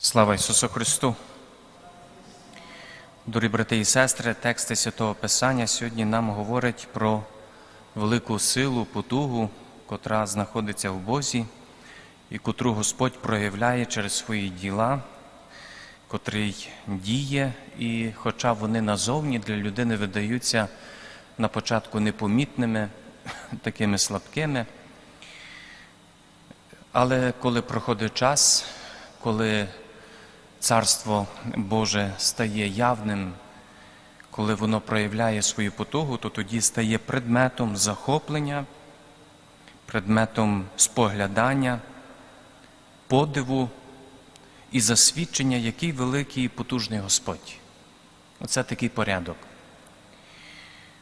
Слава Ісусу Христу! Дорогі брати і сестри, тексти Святого Писання сьогодні нам говорять про велику силу, потугу, котра знаходиться в Бозі, і котру Господь проявляє через свої діла, котрий діє, і хоча вони назовні для людини видаються на початку непомітними, такими слабкими, але коли проходить час, коли Царство Боже стає явним, коли воно проявляє свою потугу, то тоді стає предметом захоплення, предметом споглядання, подиву і засвідчення, який великий і потужний Господь. Оце такий порядок.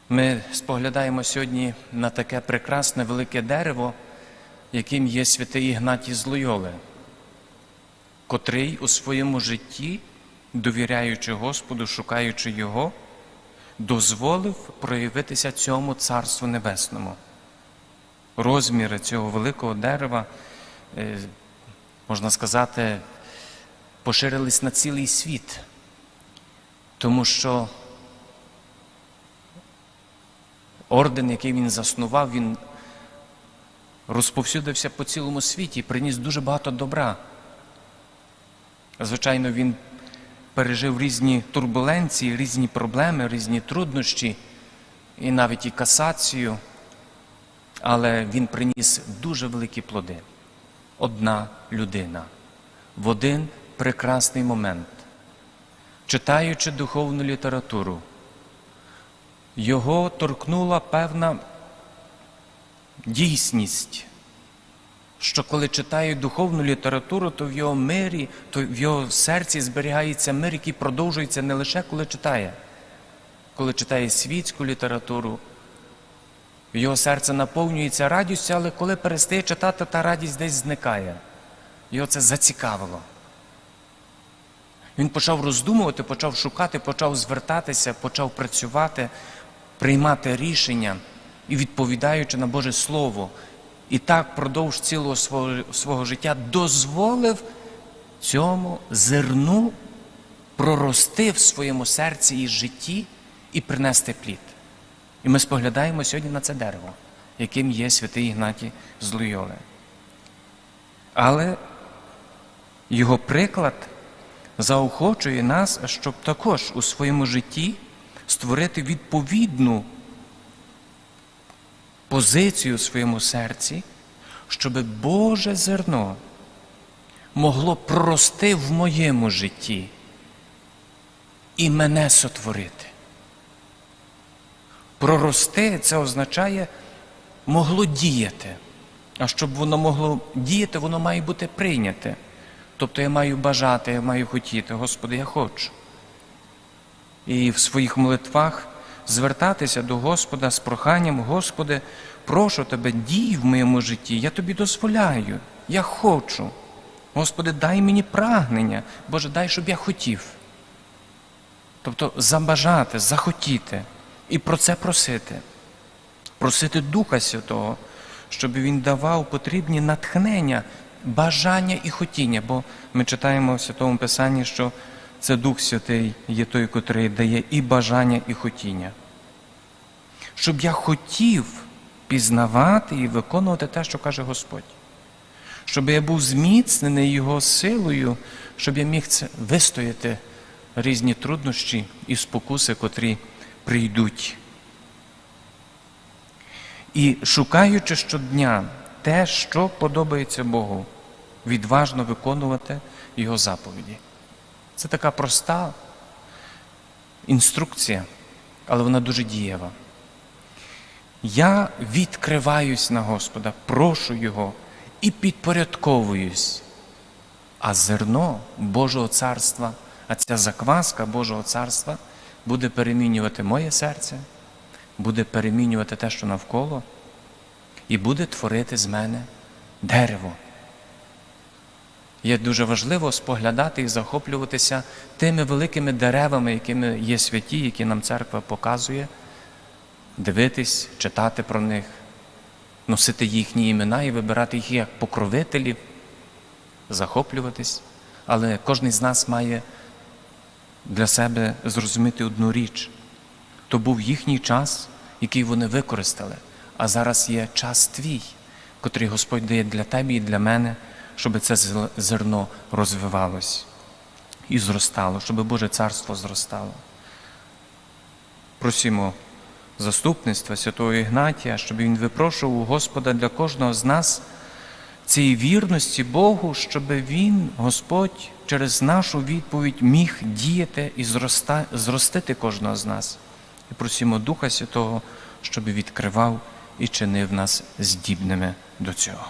Ми споглядаємо сьогодні на таке прекрасне велике дерево, яким є святий Ігнатій з Лойоли котрий у своєму житті, довіряючи Господу, шукаючи Його, дозволив проявитися цьому Царству Небесному. Розміри цього великого дерева, е, можна сказати, поширились на цілий світ, тому що орден, який він заснував, він розповсюдився по цілому світі і приніс дуже багато добра. Звичайно, він пережив різні турбуленції, різні проблеми, різні труднощі, і навіть і касацію, але він приніс дуже великі плоди. Одна людина в один прекрасний момент, читаючи духовну літературу, його торкнула певна дійсність що коли читає духовну літературу, то в його мирі, то в його серці зберігається мир, який продовжується не лише коли читає, коли читає світську літературу, його серце наповнюється радістю, але коли перестає читати, та радість десь зникає. Його це зацікавило. Він почав роздумувати, почав шукати, почав звертатися, почав працювати, приймати рішення і відповідаючи на Боже Слово, і так продовж цілого свого, свого життя дозволив цьому зерну прорости в своєму серці і житті і принести плід. І ми споглядаємо сьогодні на це дерево, яким є святий Ігнатій з Лойоли. Але його приклад заохочує нас, щоб також у своєму житті створити відповідну позицію у своєму серці, щоб Боже зерно могло прорости в моєму житті і мене сотворити. Прорости це означає могло діяти. А щоб воно могло діяти, воно має бути прийняте. Тобто я маю бажати, я маю хотіти, Господи, я хочу. І в своїх молитвах звертатися до Господа з проханням, Господи, прошу Тебе, дій в моєму житті, я тобі дозволяю, я хочу. Господи, дай мені прагнення, Боже, дай, щоб я хотів. Тобто забажати, захотіти і про це просити, просити Духа Святого, щоб Він давав потрібні натхнення, бажання і хотіння. Бо ми читаємо в Святому Писанні, що це Дух Святий є той, котрий дає і бажання, і хотіння. Щоб я хотів пізнавати і виконувати те, що каже Господь. Щоб я був зміцнений Його силою, щоб я міг це вистояти різні труднощі і спокуси, котрі прийдуть. І шукаючи щодня те, що подобається Богу, відважно виконувати Його заповіді. Це така проста інструкція, але вона дуже дієва. Я відкриваюсь на Господа, прошу Його і підпорядковуюсь. А зерно Божого царства, а ця закваска Божого царства буде перемінювати моє серце, буде перемінювати те, що навколо, і буде творити з мене дерево. Є дуже важливо споглядати і захоплюватися тими великими деревами, якими є святі, які нам церква показує, дивитись, читати про них, носити їхні імена і вибирати їх як покровителів, захоплюватись, Але кожен з нас має для себе зрозуміти одну річ. То був їхній час, який вони використали, а зараз є час твій, котрий Господь дає для тебе і для мене, щоб це зерно розвивалось і зростало, щоб Боже царство зростало. Просимо заступництва святого Ігнатія, щоб він випрошував у Господа для кожного з нас цієї вірності Богу, щоб Він, Господь, через нашу відповідь міг діяти і зроста, зростити кожного з нас. І просимо Духа Святого, щоб відкривав і чинив нас здібними до цього.